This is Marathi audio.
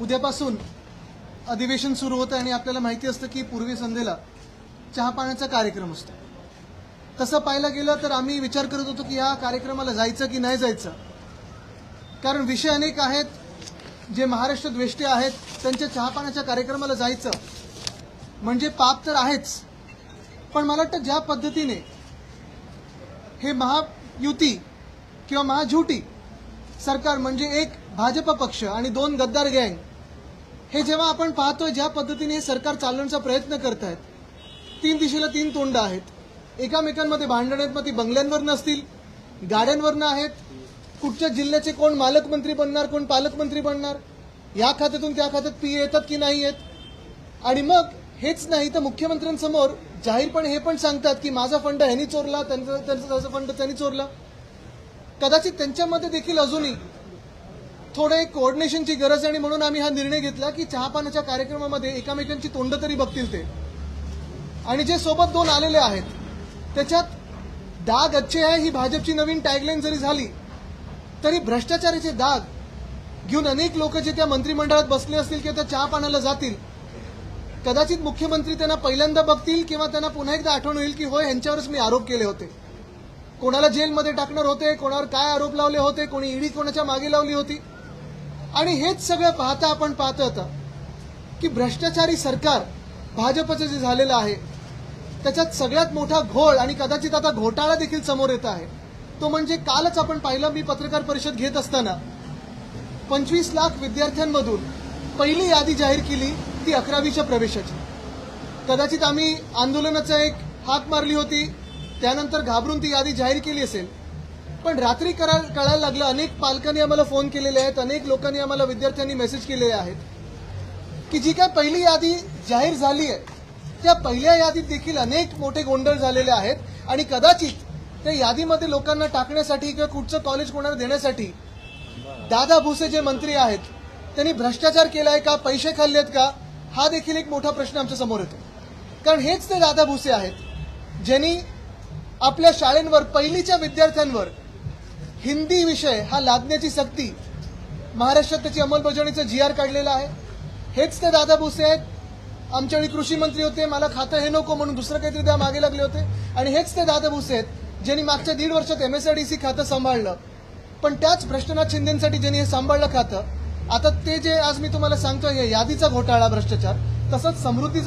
उद्यापासून अधिवेशन सुरू होतं आणि आपल्याला माहिती असतं की पूर्वी संध्येला चहापाण्याचा कार्यक्रम असतो. तसं पाहायला गेलं तर आम्ही विचार करत होतो की या कार्यक्रमाला जायचं की नाही जायचं? कारण विषय अनेक आहेत. जे महाराष्ट्र द्वेष्टे आहेत त्यांच्या चहापाण्याच्या कार्यक्रमाला जायचं म्हणजे पाप तर आहेच. पण मला वाटतं ज्या पद्धतीने हे महायुती किंवा महाझुटी सरकार म्हणजे एक भाजप पक्ष आणि दोन गद्दार गँग. हे जेव्हा आपण पाहतोय ज्या पद्धतीने हे सरकार चालवण्याचा प्रयत्न करत आहेत तीन दिशेला तीन तोंड आहेत. एकामेकांमध्ये भांडण आहेत मग ती बंगल्यांवरनं असतील गाड्यांवरनं आहेत. कुठच्या जिल्ह्याचे कोण मालकमंत्री बनणार कोण पालकमंत्री बनणार? या खात्यातून त्या खात्यात पी येतात की नाही येत? आणि मग हेच नाही तर मुख्यमंत्र्यांसमोर जाहीरपणे हे पण सांगतात की माझा फंड ह्यांनी चोरला त्यांचा त्यांचा त्याचा फंड त्यांनी चोरला. कदाचित त्यांच्यामध्ये देखील अजूनही थोडे कोऑर्डिनेशनची गरज आहे आणि म्हणून आम्ही हा निर्णय घेतला की चहापानाच्या कार्यक्रमामध्ये एकामेकांची तोंड तरी बघतील ते. आणि जे सोबत दोन आलेले आहेत त्याच्यात डाग अच्छे आहे ही भाजपची नवीन टॅगलाईन जरी झाली तरी भ्रष्टाचाराचे दाग घेऊन अनेक लोक जे त्या मंत्रिमंडळात बसले असतील किंवा त्या चहा पाण्याला जातील कदाचित मुख्यमंत्री त्यांना पहिल्यांदा बघतील किंवा त्यांना पुन्हा एकदा आठवण होईल की होय यांच्यावरच मी आरोप केले होते. कोणाला जेलमध्ये टाकणार होते कोणावर काय आरोप लावले होते कोणी ईडी कोणाच्या मागे लावली होती? आणि हेच सगळं पाहता आपण पाहतो आता की भ्रष्टाचारी सरकार भाजपचं जे झालेलं आहे त्याच्यात सगळ्यात मोठा घोळ आणि कदाचित आता घोटाळा देखील समोर येत आहे. तो म्हणजे कालच आपण पाहिलं मी पत्रकार परिषद घेत असताना पंचवीस लाख विद्यार्थ्यांमधून पहिली यादी जाहीर केली ती अकरावीच्या प्रवेशाची. कदाचित आम्ही आंदोलनाचा एक हाक मारली होती त्यानंतर घाबरून ती यादी जाहीर केली असेल. पण रात्री करा कळायला लागलं अनेक पालकांनी आम्हाला फोन केलेले आहेत अनेक लोकांनी आम्हाला विद्यार्थ्यांनी मेसेज केलेले आहेत की जी काय पहिली यादी जाहीर झाली आहे त्या पहिल्या यादीत देखील अनेक मोठे गोंधळ झालेले आहेत आणि कदाचित त्या यादीमध्ये लोकांना टाकण्यासाठी किंवा कुठचं कॉलेज कोणाला देण्यासाठी दादा भुसे जे मंत्री आहेत त्यांनी भ्रष्टाचार केलाय का पैसे खाल्लेत का हा देखील एक मोठा प्रश्न आमच्यासमोर येतो. कारण हेच ते दादा भुसे आहेत ज्यांनी आपल्या शाळेंवर पहिलीच्या विद्यार्थ्यांवर हिंदी विषय हा लादण्याची सक्ती महाराष्ट्रात त्याची अंमलबजावणीचं जी आर काढलेलं आहे. हेच ते दादा भुसे आहेत. आमच्या वेळी कृषी मंत्री होते. मला खातं हे नको म्हणून दुसरं काहीतरी त्या मागे लागले होते. आणि हेच ते दादा भुसे आहेत ज्यांनी मागच्या दीड वर्षात एमएसआरडीसी खातं सांभाळलं. पण त्याच भ्रष्टनाथ शिंदेसाठी ज्यांनी हे सांभाळलं खातं आता ते जे आज मी तुम्हाला सांगतोय हे यादीचा घोटाळा भ्रष्टाचार तसंच समृद्धीचा